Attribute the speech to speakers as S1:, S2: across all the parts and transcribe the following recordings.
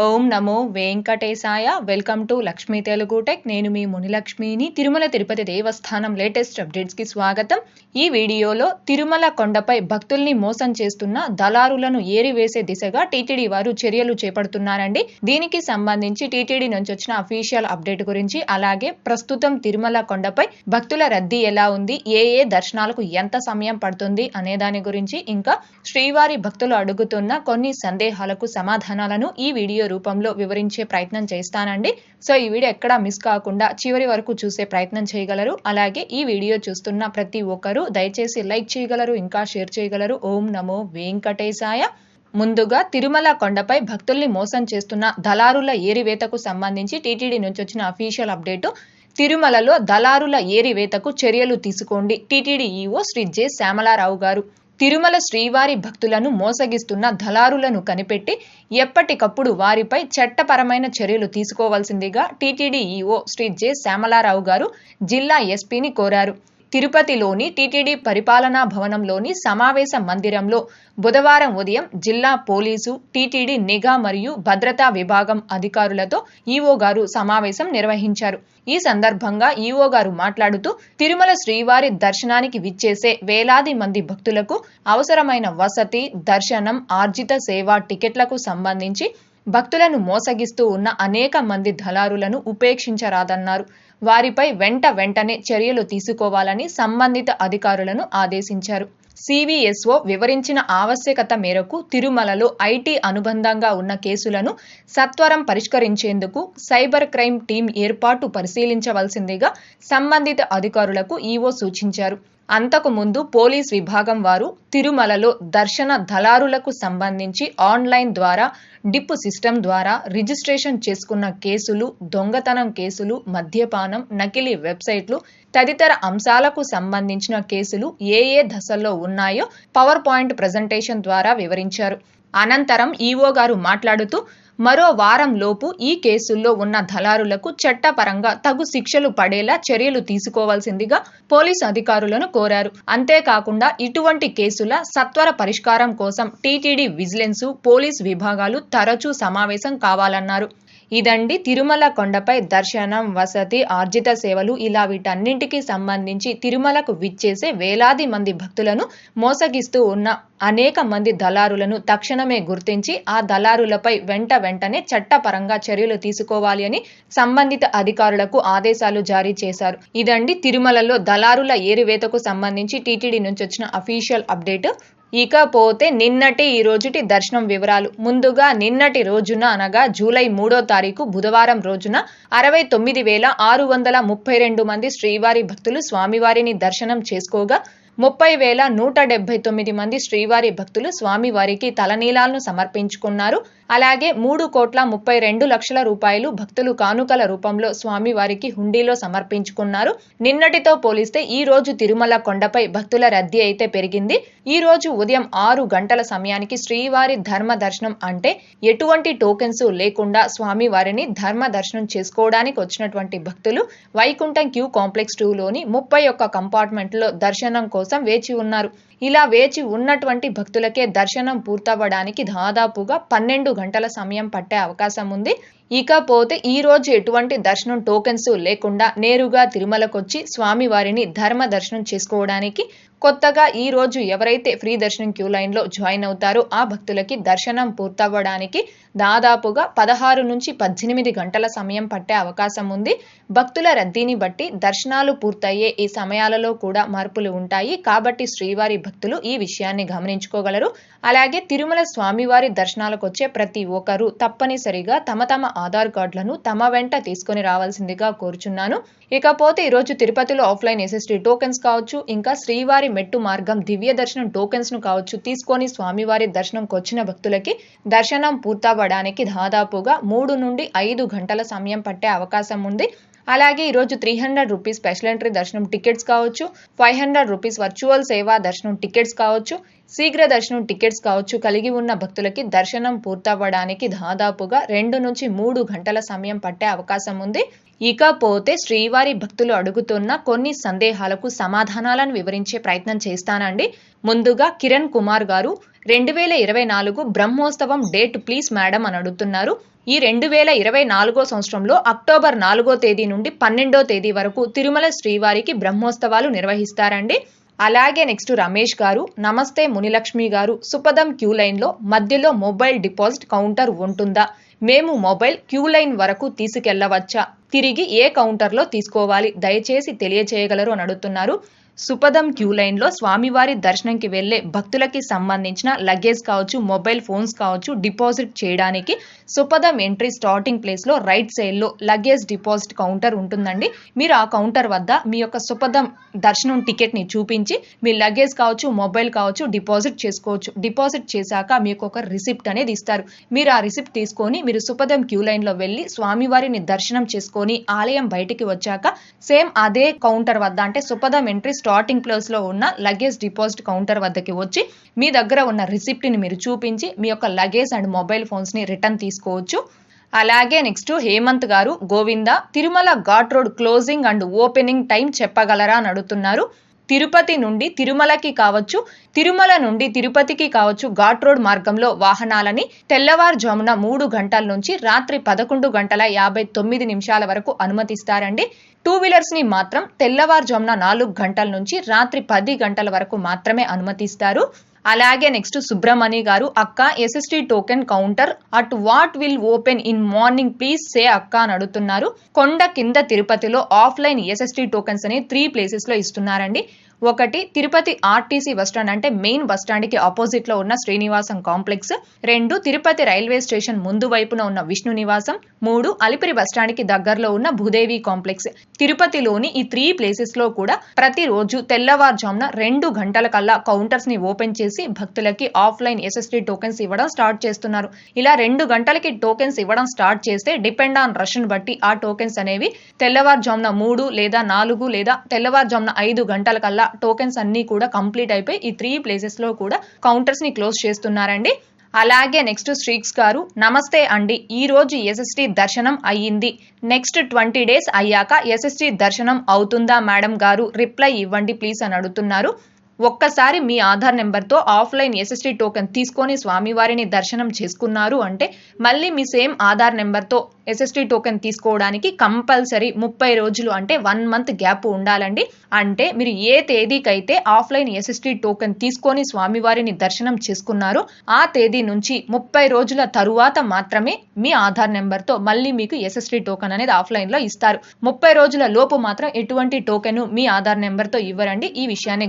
S1: ఓం నమో వెంకటేశాయ. Welcome to Lakshmi Telugu tech. నేను మీ మునిలక్ష్మిని. తిరుమల తిరుపతి దేవస్థానం లేటెస్ట్ అప్డేట్స్కి స్వాగతం. ఈ వీడియోలో తిరుమల కొండపై భక్తుల్ని మోసం చేస్తున్న దళారులను ఏరివేసే దిశగా టీటీడీ వారు చర్యలు చేపడుతున్నారండి. దీనికి సంబంధించి టీటీడీ నుంచి వచ్చిన అఫీషియల్ అప్డేట్ గురించి అలాగే ప్రస్తుతం తిరుమల కొండపై భక్తుల రద్దీ ఎలా ఉంది? ఏ ఏ దర్శనాలకు ఎంత సమయం పడుతుంది? అనే దాని గురించి ఇంకా శ్రీవారి భక్తులు అడుగుతున్న కొన్ని సందేహాలకు సమాధానాలను ఈ వీడియో రూపంలో వివరించే ప్రయత్నం చేస్తానండి. సో ఈ వీడియో ఎక్కడా మిస్ కాకుండా చివరి వరకు చూసే ప్రయత్నం చేయగలరు. అలాగే ఈ వీడియో చూస్తున్న ప్రతి ఒక్కరూ దయచేసి లైక్ చేయగలరు ఇంకా షేర్ చేయగలరు. ఓం నమో వెంకటేశాయ. ముందుగా తిరుమల కొండపై భక్తుల్ని మోసం చేస్తున్న దళారుల ఏరివేతకు సంబంధించి టీటీడీ నుంచి వచ్చిన అఫీషియల్ అప్డేటు. తిరుమలలో దళారుల ఏరివేతకు చర్యలు తీసుకోండి. TTD EO Shri J. Syamalarao గారు. తిరుమల శ్రీవారి భక్తులను మోసగిస్తున్న దళారులను కనిపెట్టి ఎప్పటికప్పుడు వారిపై చట్టపరమైన చర్యలు తీసుకోవాల్సిందిగా TTD EO Shri J Syamalarao గారు జిల్లా ఎస్పీని కోరారు. తిరుపతిలోని టీటీడీ పరిపాలనా భవనంలోని సమావేశ మందిరంలో బుధవారం ఉదయం జిల్లా పోలీసు టీటీడీ నిఘా మరియు భద్రతా విభాగం అధికారులతో ఈవో గారు సమావేశం నిర్వహించారు. ఈ సందర్భంగా ఈవో గారు మాట్లాడుతూ తిరుమల శ్రీవారి దర్శనానికి విచ్చేసే వేలాది మంది భక్తులకు అవసరమైన వసతి దర్శనం ఆర్జిత సేవా టికెట్లకు సంబంధించి భక్తులను మోసగిస్తూ ఉన్న అనేక మంది దళారులను ఉపేక్షించరాదన్నారు. వారిపై వెంట వెంటనే చర్యలు తీసుకోవాలని సంబంధిత అధికారులను ఆదేశించారు. సివిఎస్ఓ వివరించిన ఆవశ్యకత మేరకు తిరుమలలో ఐటీ అనుబంధంగా ఉన్న కేసులను సత్వరం పరిష్కరించేందుకు సైబర్ క్రైమ్ టీం ఏర్పాటు పరిశీలించవలసిందిగా సంబంధిత అధికారులకు ఈవో సూచించారు. అంతకుముందు పోలీస్ విభాగం వారు తిరుమలలో దర్శన దళారులకు సంబంధించి ఆన్లైన్ ద్వారా డిప్పు సిస్టమ్ ద్వారా రిజిస్ట్రేషన్ చేసుకున్న కేసులు దొంగతనం కేసులు మద్యపానం నకిలీ వెబ్సైట్లు తదితర అంశాలకు సంబంధించిన కేసులు ఏ ఏ దశల్లో ఉన్నాయో పవర్ పాయింట్ ప్రజెంటేషన్ ద్వారా వివరించారు. అనంతరం ఈవో గారు మాట్లాడుతూ మరో వారం లోపు ఈ కేసుల్లో ఉన్న దళారులకు చట్టపరంగా తగు శిక్షలు పడేలా చర్యలు తీసుకోవాల్సిందిగా పోలీసు అధికారులను కోరారు. అంతేకాకుండా ఇటువంటి కేసుల సత్వర పరిష్కారం కోసం టీటీడీ విజిలెన్స్ పోలీస్ విభాగాలు తరచూ సమావేశం కావాలన్నారు. ఇదండి తిరుమల కొండపై దర్శనం వసతి ఆర్జిత సేవలు ఇలా వీటన్నింటికి సంబంధించి తిరుమలకు విచ్చేసే వేలాది మంది భక్తులను మోసగిస్తూ ఉన్న అనేక మంది దళారులను తక్షణమే గుర్తించి ఆ దళారులపై వెంట వెంటనే చట్టపరంగా చర్యలు తీసుకోవాలి అని సంబంధిత అధికారులకు ఆదేశాలు జారీ చేశారు. ఇదండి తిరుమలలో దళారుల ఏరివేతకు సంబంధించి టీటీడీ నుంచి వచ్చిన అఫీషియల్ అప్డేట్. ఇకపోతే నిన్నటి ఈ రోజుటి దర్శనం వివరాలు. ముందుగా నిన్నటి రోజున అనగా జూలై మూడో తారీఖు బుధవారం రోజున అరవై తొమ్మిది వేల ఆరు వందల ముప్పై రెండు మంది శ్రీవారి భక్తులు స్వామివారిని దర్శనం చేసుకోగా ముప్పై వేల నూట డెబ్బై తొమ్మిది మంది శ్రీవారి భక్తులు స్వామివారికి తలనీలాలను సమర్పించుకున్నారు. అలాగే మూడు కోట్ల ముప్పై రెండు లక్షల రూపాయలు భక్తులు కానుకల రూపంలో స్వామివారికి హుండీలో సమర్పించుకున్నారు. నిన్నటితో పోలిస్తే ఈ రోజు తిరుమల కొండపై భక్తుల రద్దీ అయితే పెరిగింది. ఈ రోజు ఉదయం ఆరు గంటల సమయానికి శ్రీవారి ధర్మ దర్శనం అంటే ఎటువంటి టోకెన్స్ లేకుండా స్వామివారిని ధర్మ దర్శనం చేసుకోవడానికి వచ్చినటువంటి భక్తులు వైకుంఠం క్యూ కాంప్లెక్స్ టూలోని ముప్పై ఒక్క కంపార్ట్మెంట్లో దర్శనం కోసం వేచి ఉన్నారు. ఇలా వేచి ఉన్నటువంటి భక్తులకే దర్శనం పూర్తవ్వడానికి దాదాపుగా పన్నెండు గంటల సమయం పట్టే అవకాశం ఉంది. ఇకపోతే ఈ రోజు ఎటువంటి దర్శనం టోకెన్స్ లేకుండా నేరుగా తిరుమలకొచ్చి స్వామివారిని ధర్మ దర్శనం చేసుకోవడానికి కొత్తగా ఈ రోజు ఎవరైతే ఫ్రీ దర్శనం క్యూ లైన్లో జాయిన్ అవుతారో ఆ భక్తులకి దర్శనం పూర్తవ్వడానికి దాదాపుగా పదహారు నుంచి పద్దెనిమిది గంటల సమయం పట్టే అవకాశం ఉంది. భక్తుల రద్దీని బట్టి దర్శనాలు పూర్తయ్యే ఈ సమయాలలో కూడా మార్పులు ఉంటాయి. కాబట్టి శ్రీవారి భక్తులు ఈ విషయాన్ని గమనించుకోగలరు. అలాగే తిరుమల స్వామివారి దర్శనాలకు వచ్చే ప్రతి ఒక్కరూ తప్పనిసరిగా తమ తమ ఆధార్ కార్డులను తమ వెంట తీసుకొని రావాల్సిందిగా కోరుచున్నాను. ఇకపోతే ఈరోజు తిరుపతిలో ఆఫ్లైన్ ఎస్ఎస్టీ టోకెన్స్ కావచ్చు ఇంకా శ్రీవారి మెట్టు మార్గం దివ్య దర్శనం టోకెన్స్ను కావచ్చు తీసుకొని స్వామివారి దర్శనంకి వచ్చిన భక్తులకి దర్శనం పూర్తవ్వడానికి దాదాపుగా మూడు నుండి ఐదు గంటల సమయం పట్టే అవకాశం ఉంది. అలాగే ఈరోజు three hundred rupees special entry దర్శనం టికెట్స్ కావచ్చు ఫైవ్ హండ్రెడ్ రూపీస్ వర్చువల్ సేవా దర్శనం టికెట్స్ కావచ్చు శీఘ్ర దర్శనం టికెట్స్ కావచ్చు కలిగి ఉన్న భక్తులకి దర్శనం పూర్తవ్వడానికి దాదాపుగా రెండు నుంచి మూడు గంటల సమయం పట్టే అవకాశం ఉంది. ఇకపోతే శ్రీవారి భక్తులు అడుగుతున్న కొన్ని సందేహాలకు సమాధానాలను వివరించే ప్రయత్నం చేస్తానండి. ముందుగా కిరణ్ కుమార్ గారు రెండు వేల ఇరవై నాలుగు బ్రహ్మోత్సవం డేట్ ప్లీజ్ మేడం అని అడుగుతున్నారు. ఈ రెండు వేల ఇరవై నాలుగో సంవత్సరంలో అక్టోబర్ నాలుగో తేదీ నుండి పన్నెండో తేదీ వరకు తిరుమల శ్రీవారికి బ్రహ్మోత్సవాలు నిర్వహిస్తారండి. అలాగే నెక్స్ట్ రమేష్ గారు నమస్తే మునిలక్ష్మి గారు సుపదం క్యూ లైన్లో మధ్యలో మొబైల్ డిపాజిట్ కౌంటర్ ఉంటుందా? మేము మొబైల్ క్యూ లైన్ వరకు తీసుకెళ్ళవచ్చా? తిరిగి ఏ కౌంటర్లో తీసుకోవాలి? దయచేసి తెలియచేయగలరు అని అడుగుతున్నారు. సుపదం క్యూ లైన్లో స్వామివారి దర్శనంకి వెళ్ళే భక్తులకి సంబంధించిన లగేజ్ కావచ్చు మొబైల్ ఫోన్స్ కావచ్చు డిపాజిట్ చేయడానికి సుపదం ఎంట్రీ స్టార్టింగ్ ప్లేస్లో రైట్ సైడ్లో లగేజ్ డిపాజిట్ కౌంటర్ ఉంటుందండి. మీరు ఆ కౌంటర్ వద్ద మీ యొక్క సుపదం దర్శనం టికెట్ని చూపించి మీ లగేజ్ కావచ్చు మొబైల్ కావచ్చు డిపాజిట్ చేసుకోవచ్చు. డిపాజిట్ చేశాక మీకు ఒక రిసిప్ట్ అనేది ఇస్తారు. మీరు ఆ రిసిప్ట్ తీసుకొని మీరు సుపదం క్యూ లైన్లో వెళ్ళి స్వామివారిని దర్శనం చేసుకొని ఆలయం బయటికి వచ్చాక సేమ్ అదే కౌంటర్ వద్ద అంటే సుపదం ఎంట్రీ స్టార్టింగ్ ప్లేస్లో ఉన్న లగేజ్ డిపాజిట్ కౌంటర్ వద్దకి వచ్చి మీ దగ్గర ఉన్న రిసిప్ట్ని మీరు చూపించి మీ యొక్క లగేజ్ అండ్ మొబైల్ ఫోన్స్ని రిటర్న్ తీసుకోవచ్చు. అలాగే నెక్స్ట్ హేమంత్ గారు Govinda Tirumala ghat road closing and opening time చెప్పగలరా అని అడుగుతున్నారు. తిరుపతి నుండి తిరుమలకి కావచ్చు తిరుమల నుండి తిరుపతికి కావచ్చు ఘాట్ రోడ్ మార్గంలో వాహనాలని తెల్లవారుజామున మూడు గంటల నుంచి రాత్రి పదకొండు గంటల యాభై తొమ్మిది నిమిషాల వరకు అనుమతిస్తారండి. టూ వీలర్స్ని మాత్రం తెల్లవారుజామున నాలుగు గంటల నుంచి రాత్రి పది గంటల వరకు మాత్రమే అనుమతిస్తారు. అలాగే నెక్స్ట్ సుబ్రమణి గారు అక్క SST token counter at what will open in morning please say అక్క అని అడుగుతున్నారు. కొండ కింద తిరుపతిలో ఆఫ్లైన్ ఎస్ఎస్టి టోకెన్స్ అని త్రీ ప్లేసెస్లో ఇస్తున్నారండి. ఒకటి తిరుపతి ఆర్టీసీ బస్టాండ్ అంటే మెయిన్ బస్టాండ్కి ఆపోజిట్లో ఉన్న శ్రీనివాసం కాంప్లెక్స్. రెండు తిరుపతి రైల్వే స్టేషన్ ముందు వైపున ఉన్న విష్ణు నివాసం. మూడు అలిపిరి బస్టాండ్కి దగ్గరలో ఉన్న భూదేవి కాంప్లెక్స్. తిరుపతిలోని ఈ త్రీ ప్లేసెస్లో కూడా ప్రతిరోజు తెల్లవారుజామున రెండు గంటల కల్లా కౌంటర్స్ని ఓపెన్ చేసి భక్తులకి ఆఫ్లైన్ ఎస్ఎస్టీ టోకెన్స్ ఇవ్వడం స్టార్ట్ చేస్తున్నారు. ఇలా రెండు గంటలకి టోకెన్స్ ఇవ్వడం స్టార్ట్ చేస్తే డిపెండ్ ఆన్ రష్ను బట్టి ఆ టోకెన్స్ అనేవి తెల్లవారుజామున మూడు లేదా నాలుగు లేదా తెల్లవారుజామున ఐదు గంటల కల్లా టోకెన్స్ అన్నీ కూడా కంప్లీట్ అయిపోయి ఈ త్రీ ప్లేసెస్లో కూడా కౌంటర్స్ని క్లోజ్ చేస్తున్నారండి. అలాగే నెక్స్ట్ శ్రీక్స్ గారు నమస్తే అండి ఈ రోజు ఎస్ఎస్టీ దర్శనం అయ్యింది. నెక్స్ట్ ట్వంటీ డేస్ అయ్యాక ఎస్ఎస్టీ దర్శనం అవుతుందా మేడం గారు? రిప్లై ఇవ్వండి ప్లీజ్ అని అడుగుతున్నారు. ఒక్కసారి మీ ఆధార్ నెంబర్తో ఆఫ్లైన్ ఎస్ఎస్టీ టోకెన్ తీసుకొని స్వామివారిని దర్శనం చేసుకున్నారు అంటే మళ్ళీ మీ సేమ్ ఆధార్ నెంబర్తో ఎస్ఎస్టీ టోకెన్ తీసుకోవడానికి కంపల్సరీ ముప్పై రోజులు అంటే వన్ మంత్ గ్యాప్ ఉండాలండి. అంటే మీరు ఏ తేదీకైతే ఆఫ్లైన్ ఎస్ఎస్టీ టోకెన్ తీసుకొని స్వామివారిని దర్శనం చేసుకున్నారో ఆ తేదీ నుంచి ముప్పై రోజుల తరువాత మాత్రమే మీ ఆధార్ నెంబర్తో మళ్ళీ మీకు ఎస్ఎస్టీ టోకెన్ అనేది ఆఫ్లైన్లో ఇస్తారు. ముప్పై రోజుల లోపు మాత్రం ఎటువంటి టోకెన్ మీ ఆధార్ నెంబర్తో ఇవ్వరండి. ఈ విషయాన్ని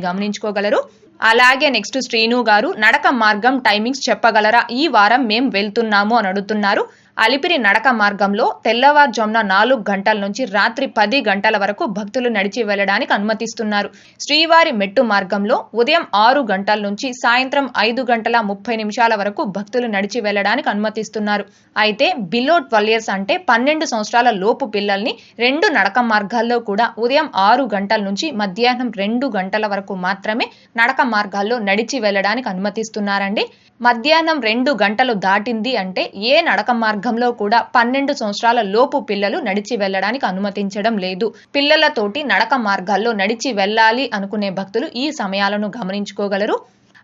S1: గమనించుకోగలరు అలాగే నెక్స్ట్ శ్రీను గారు నడక మార్గం టైమింగ్స్ చెప్పగలరా? ఈ వారం మేం వెళ్తున్నాము అని అడుగుతున్నారు. అలిపిరి నడక మార్గంలో తెల్లవారుజామున నాలుగు గంటల నుంచి రాత్రి పది గంటల వరకు భక్తులు నడిచి వెళ్ళడానికి అనుమతిస్తున్నారు. శ్రీవారి మెట్టు మార్గంలో ఉదయం ఆరు గంటల నుంచి సాయంత్రం ఐదు గంటల ముప్పై నిమిషాల వరకు భక్తులు నడిచి వెళ్ళడానికి అనుమతిస్తున్నారు. అయితే బిలో ట్వెల్వ్ ఇయర్స్ అంటే పన్నెండు సంవత్సరాల లోపు పిల్లల్ని రెండు నడక మార్గాల్లో కూడా ఉదయం ఆరు గంటల నుంచి మధ్యాహ్నం రెండు గంటల వరకు మాత్రమే నడక మార్గాల్లో నడిచి వెళ్ళడానికి అనుమతిస్తున్నారండి. మధ్యాహ్నం రెండు గంటలు దాటింది అంటే ఏ నడక మార్గంలో కూడా పన్నెండు సంవత్సరాల లోపు పిల్లలు నడిచి వెళ్ళడానికి అనుమతించడం లేదు. పిల్లలతోటి నడక మార్గాల్లో నడిచి వెళ్ళాలి అనుకునే భక్తులు ఈ సమయాలను గమనించుకోగలరు.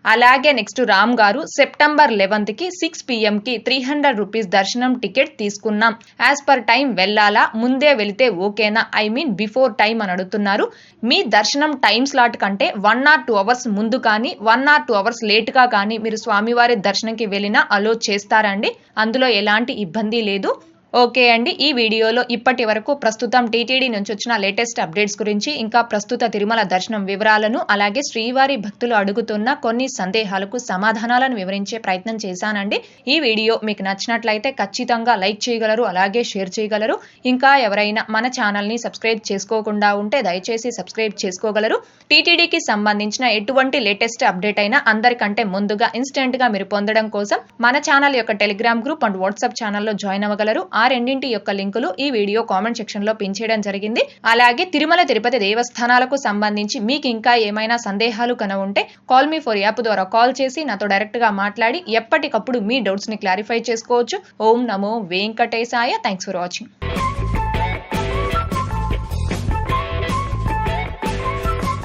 S1: అలాగే నెక్స్ట్ రామ్ గారు సెప్టెంబర్ లెవెన్త్కి సిక్స్ పిఎం కి త్రీ హండ్రెడ్ రూపీస్ దర్శనం టికెట్ తీసుకున్నాం. యాజ్ పర్ టైం వెళ్ళాలా ముందే వెళితే ఓకేనా? ఐ మీన్ బిఫోర్ టైం అని అడుగుతున్నారు. మీ దర్శనం టైం స్లాట్ కంటే వన్ ఆర్ టూ అవర్స్ ముందు కానీ వన్ ఆర్ టూ అవర్స్ లేట్గా కానీ మీరు స్వామివారి దర్శనంకి వెళ్ళినా అలో చేస్తారండి. అందులో ఎలాంటి ఇబ్బంది లేదు. ఓకే అండి. ఈ వీడియోలో ఇప్పటి వరకు ప్రస్తుతం టీటీడీ నుంచి వచ్చిన లేటెస్ట్ అప్డేట్స్ గురించి ఇంకా ప్రస్తుత తిరుమల దర్శనం వివరాలను అలాగే శ్రీవారి భక్తులు అడుగుతున్న కొన్ని సందేహాలకు సమాధానాలను వివరించే ప్రయత్నం చేశానండి. ఈ వీడియో మీకు నచ్చినట్లయితే ఖచ్చితంగా లైక్ చేయగలరు అలాగే షేర్ చేయగలరు. ఇంకా ఎవరైనా మన ఛానల్ని సబ్స్క్రైబ్ చేసుకోకుండా ఉంటే దయచేసి సబ్స్క్రైబ్ చేసుకోగలరు. టీటీడీకి సంబంధించిన ఎటువంటి లేటెస్ట్ అప్డేట్ అయినా అందరికంటే ముందుగా ఇన్స్టెంట్గా మీరు పొందడం కోసం మన ఛానల్ యొక్క టెలిగ్రామ్ గ్రూప్ అండ్ వాట్సాప్ ఛానల్లో జాయిన్ అవ్వగలరు. ఆ రెండింటి యొక్క లింకులు ఈ వీడియో కామెంట్ సెక్షన్లో పిన్ చేయడం జరిగింది. అలాగే తిరుమల తిరుపతి దేవస్థానాలకు సంబంధించి మీకు ఇంకా ఏమైనా సందేహాలు కన ఉంటే కాల్ మీ ఫోర్ యాప్ ద్వారా కాల్ చేసి నాతో డైరెక్ట్గా మాట్లాడి ఎప్పటికప్పుడు మీ డౌట్స్ని క్లారిఫై చేసుకోవచ్చు. ఓం నమో వెంకటేశాయ. Thanks for watching